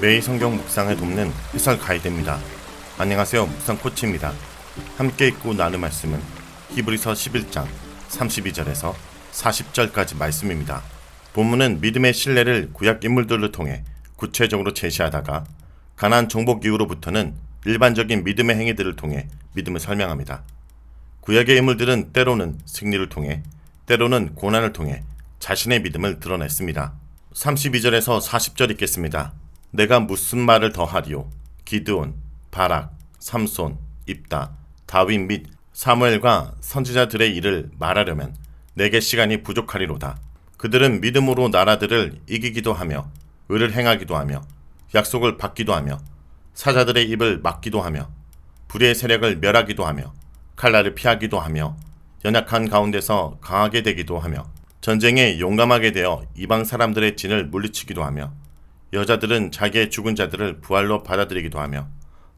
매일 성경 묵상을 돕는 해설 가이드입니다. 안녕하세요. 묵상 코치입니다. 함께 읽고 나눌 말씀은 히브리서 11장 32절에서 40절까지 말씀입니다. 본문은 믿음의 신뢰를 구약 인물들을 통해 구체적으로 제시하다가 가나안 정복 이후로부터는 일반적인 믿음의 행위들을 통해 믿음을 설명합니다. 구약의 인물들은 때로는 승리를 통해 때로는 고난을 통해 자신의 믿음을 드러냈습니다. 32절에서 40절 읽겠습니다. 내가 무슨 말을 더하리요? 기드온, 바락, 삼손, 입다, 다윗 및 사무엘과 선지자들의 일을 말하려면 내게 시간이 부족하리로다. 그들은 믿음으로 나라들을 이기기도 하며 의를 행하기도 하며 약속을 받기도 하며 사자들의 입을 막기도 하며 불의 세력을 멸하기도 하며 칼날을 피하기도 하며 연약한 가운데서 강하게 되기도 하며 전쟁에 용감하게 되어 이방 사람들의 진을 물리치기도 하며 여자들은 자기의 죽은 자들을 부활로 받아들이기도 하며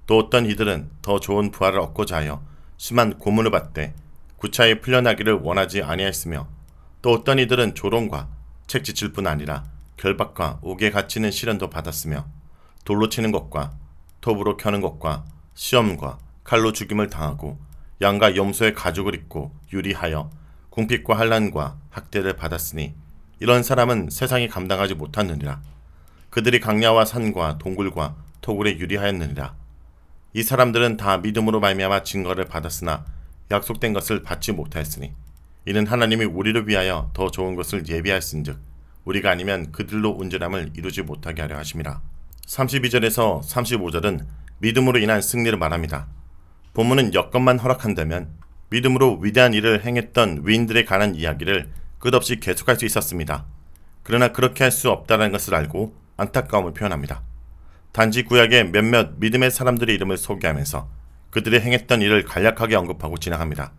또 어떤 이들은 더 좋은 부활을 얻고자 하여 심한 고문을 받되 구차히 풀려나기를 원하지 아니하였으며 또 어떤 이들은 조롱과 책지칠 뿐 아니라 결박과 옥에 갇히는 시련도 받았으며 돌로 치는 것과 톱으로 켜는 것과 시험과 칼로 죽임을 당하고 양과 염소의 가죽을 입고 유리하여 궁핍과 환란과 학대를 받았으니 이런 사람은 세상이 감당하지 못하느니라 그들이 강야와 산과 동굴과 토굴에 유리하였느니라 이 사람들은 다 믿음으로 말미암아 증거를 받았으나 약속된 것을 받지 못하였으니 이는 하나님이 우리를 위하여 더 좋은 것을 예비하였은즉 우리가 아니면 그들로 온전함을 이루지 못하게 하려 하심이라 32절에서 35절은 믿음으로 인한 승리를 말합니다. 본문은 여건만 허락한다면 믿음으로 위대한 일을 행했던 위인들에 관한 이야기를 끝없이 계속할 수 있었습니다. 그러나 그렇게 할 수 없다는 것을 알고 안타까움을 표현합니다. 단지 구약의 몇몇 믿음의 사람들의 이름을 소개하면서 그들이 행했던 일을 간략하게 언급하고 지나갑니다.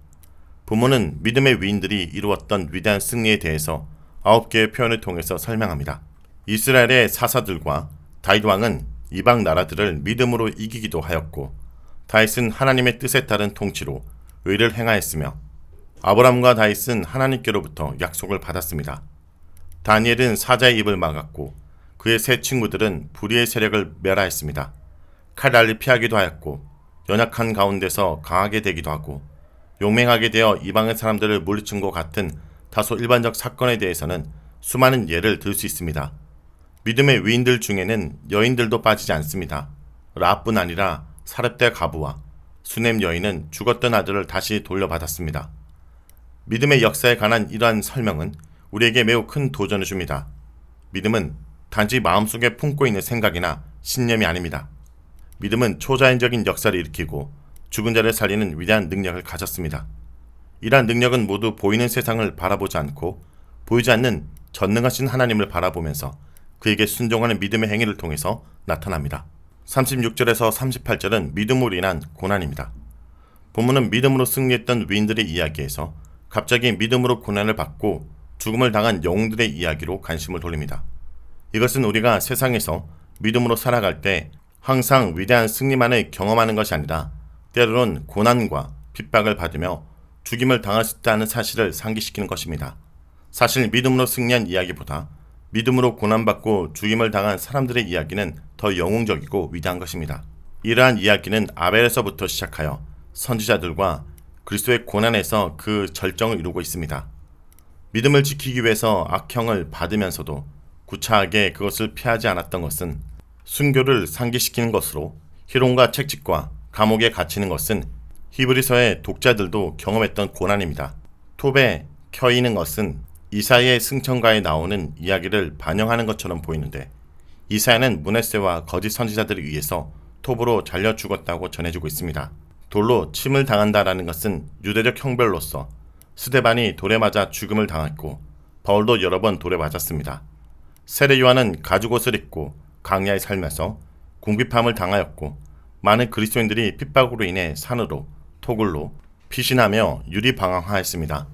본문은 믿음의 위인들이 이루었던 위대한 승리에 대해서 아홉 개의 표현을 통해서 설명합니다. 이스라엘의 사사들과 다윗 왕은 이방 나라들을 믿음으로 이기기도 하였고 다윗은 하나님의 뜻에 따른 통치로 의를 행하였으며 아브람과 다윗은 하나님께로부터 약속을 받았습니다. 다니엘은 사자의 입을 막았고 그의 세 친구들은 불의의 세력을 멸하였습니다. 칼날을 피하기도 하였고 연약한 가운데서 강하게 되기도 하고 용맹하게 되어 이방의 사람들을 물리친 것 같은 다소 일반적 사건에 대해서는 수많은 예를 들 수 있습니다. 믿음의 위인들 중에는 여인들도 빠지지 않습니다. 라뿐 아니라 사렙대 가부와 수넴 여인은 죽었던 아들을 다시 돌려받았습니다. 믿음의 역사에 관한 이러한 설명은 우리에게 매우 큰 도전을 줍니다. 믿음은 단지 마음속에 품고 있는 생각이나 신념이 아닙니다. 믿음은 초자연적인 역사를 일으키고 죽은 자를 살리는 위대한 능력을 가졌습니다. 이러한 능력은 모두 보이는 세상을 바라보지 않고 보이지 않는 전능하신 하나님을 바라보면서 그에게 순종하는 믿음의 행위를 통해서 나타납니다. 36절에서 38절은 믿음으로 인한 고난입니다. 본문은 믿음으로 승리했던 위인들의 이야기에서 갑자기 믿음으로 고난을 받고 죽음을 당한 영웅들의 이야기로 관심을 돌립니다. 이것은 우리가 세상에서 믿음으로 살아갈 때 항상 위대한 승리만을 경험하는 것이 아니라 때로는 고난과 핍박을 받으며 죽임을 당할 수 있다는 사실을 상기시키는 것입니다. 사실 믿음으로 승리한 이야기보다 믿음으로 고난받고 죽임을 당한 사람들의 이야기는 더 영웅적이고 위대한 것입니다. 이러한 이야기는 아벨에서부터 시작하여 선지자들과 그리스도의 고난에서 그 절정을 이루고 있습니다. 믿음을 지키기 위해서 악형을 받으면서도 구차하게 그것을 피하지 않았던 것은 순교를 상기시키는 것으로 희롱과 책찍과 감옥에 갇히는 것은 히브리서의 독자들도 경험했던 고난입니다. 톱에 켜 있는 것은 이사야의 승천가에 나오는 이야기를 반영하는 것처럼 보이는데 이사야는 문에세와 거짓 선지자들에 의해서 톱으로 잘려 죽었다고 전해지고 있습니다. 돌로 침을 당한다라는 것은 유대적 형벌로서 스데반이 돌에 맞아 죽음을 당했고 바울도 여러 번 돌에 맞았습니다. 세례 요한은 가죽옷을 입고 강야에 살면서 궁핍함을 당하였고 많은 그리스도인들이 핍박으로 인해 산으로 토굴로 피신하며 유리방황하였습니다.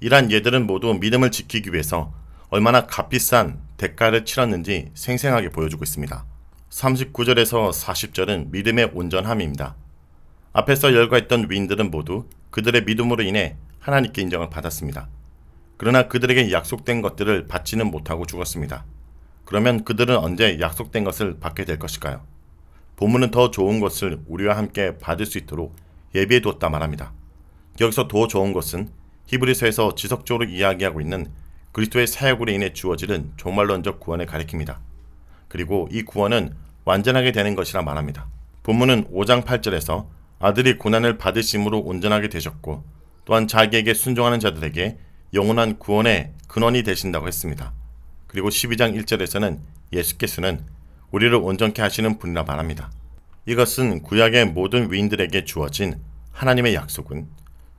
이러한 예들은 모두 믿음을 지키기 위해서 얼마나 값비싼 대가를 치렀는지 생생하게 보여주고 있습니다. 39절에서 40절은 믿음의 온전함입니다. 앞에서 열거했던 위인들은 모두 그들의 믿음으로 인해 하나님께 인정을 받았습니다. 그러나 그들에게 약속된 것들을 받지는 못하고 죽었습니다. 그러면 그들은 언제 약속된 것을 받게 될 것일까요? 본문은 더 좋은 것을 우리와 함께 받을 수 있도록 예비해 두었다 말합니다. 여기서 더 좋은 것은 히브리서에서 지속적으로 이야기하고 있는 그리스도의 사역으로 인해 주어지는 종말론적 구원을 가리킵니다. 그리고 이 구원은 완전하게 되는 것이라 말합니다. 본문은 5장 8절에서 아들이 고난을 받으심으로 온전하게 되셨고 또한 자기에게 순종하는 자들에게 영원한 구원의 근원이 되신다고 했습니다. 그리고 12장 1절에서는 예수께서는 우리를 온전케 하시는 분이라 말합니다. 이것은 구약의 모든 위인들에게 주어진 하나님의 약속은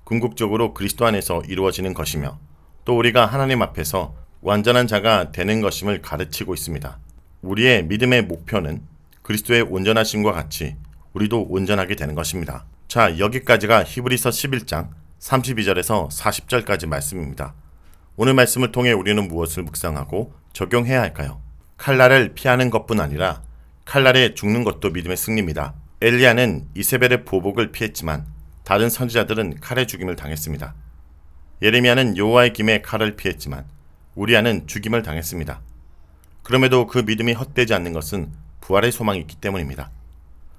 궁극적으로 그리스도 안에서 이루어지는 것이며 또 우리가 하나님 앞에서 완전한 자가 되는 것임을 가르치고 있습니다. 우리의 믿음의 목표는 그리스도의 온전하심과 같이 우리도 온전하게 되는 것입니다. 자, 여기까지가 히브리서 11장 32절에서 40절까지 말씀입니다. 오늘 말씀을 통해 우리는 무엇을 묵상하고 적용해야 할까요? 칼날을 피하는 것뿐 아니라 칼날에 죽는 것도 믿음의 승리입니다. 엘리야는 이세벨의 보복을 피했지만 다른 선지자들은 칼에 죽임을 당했습니다. 예레미야는 여호와의 김에 칼을 피했지만 우리아는 죽임을 당했습니다. 그럼에도 그 믿음이 헛되지 않는 것은 부활의 소망이 있기 때문입니다.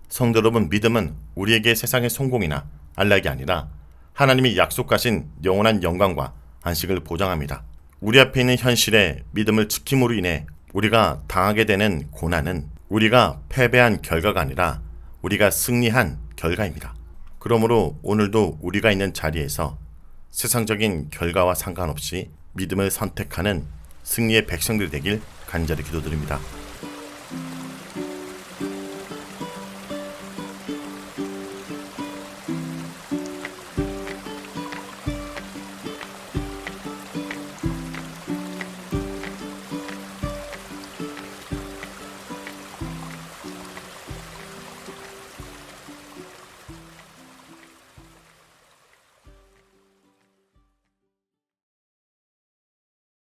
성도 여러분, 믿음은 우리에게 세상의 성공이나 안락이 아니라 하나님이 약속하신 영원한 영광과 안식을 보장합니다. 우리 앞에 있는 현실에 믿음을 지킴으로 인해 우리가 당하게 되는 고난은 우리가 패배한 결과가 아니라 우리가 승리한 결과입니다. 그러므로 오늘도 우리가 있는 자리에서 세상적인 결과와 상관없이 믿음을 선택하는 승리의 백성들 되길 간절히 기도드립니다.